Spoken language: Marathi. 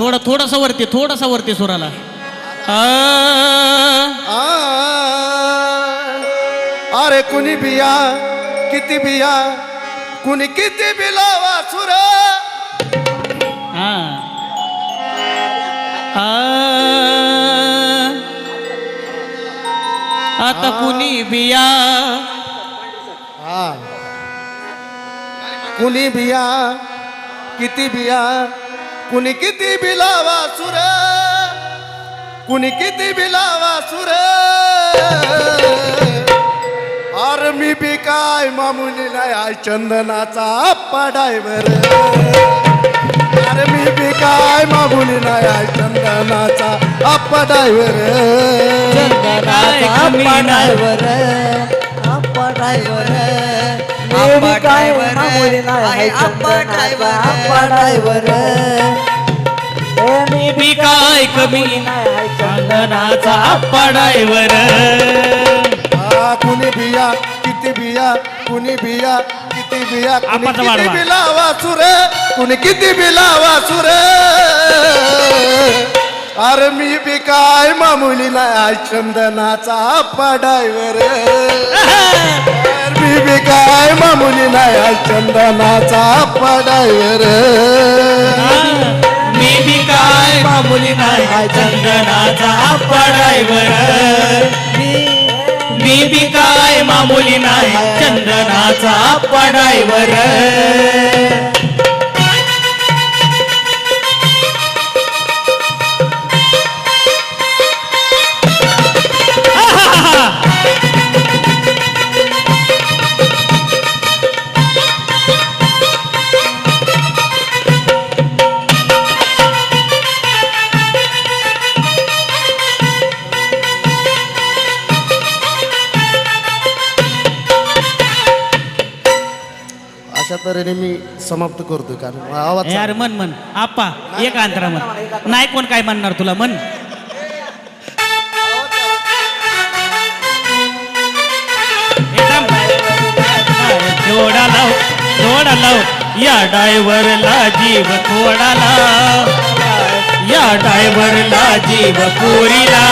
थोडं थोडस वरती थोडसा वरती सुराला. आ, आ. अरे कुणी बिया किती बिया कुणी किती बिलावा सुर. हा. आता कुणी बिया. हा. कुणी बिया किती बिया? कुणी किती बिलावा सुर? कुणी किती बिलावा सुर? अरे मी बी काय मामुली नाही आहे चंदनाचा पाडायवर? अरे मी बी काय मामुली नाही आहे चंदनाचा अप्पा ड्रायव्हर काय कमी driver Appa driver Appa driver. मी काय कमी चंदनाचा पडायवर हा, कुणी बिया किती बिया कुणी बिया किती बिया कुणी आपाचा किती वाढवा. बिला वासुर कुणी किती बिला वासुर अरे मी बी काय मामुली नाही चंदनाचा पडायवर मी बी आहे चंदनाचा पडायवर मी बी काय? मामुली नाही चंदनाचा पडायवर. मी बी काय? मामुली नाही चंदनाचा पडायवर. अशा तऱ्हेने मी समाप्त करतो कारण आवाज यार मन मन. आप्पा एक अंतरा मन. नाही कोण काय म्हणणार तुला मन. जोडा लाव जोडा लाव या डायव्हरला जीव थोडा लाव या डायव्हरला जीव पुरीला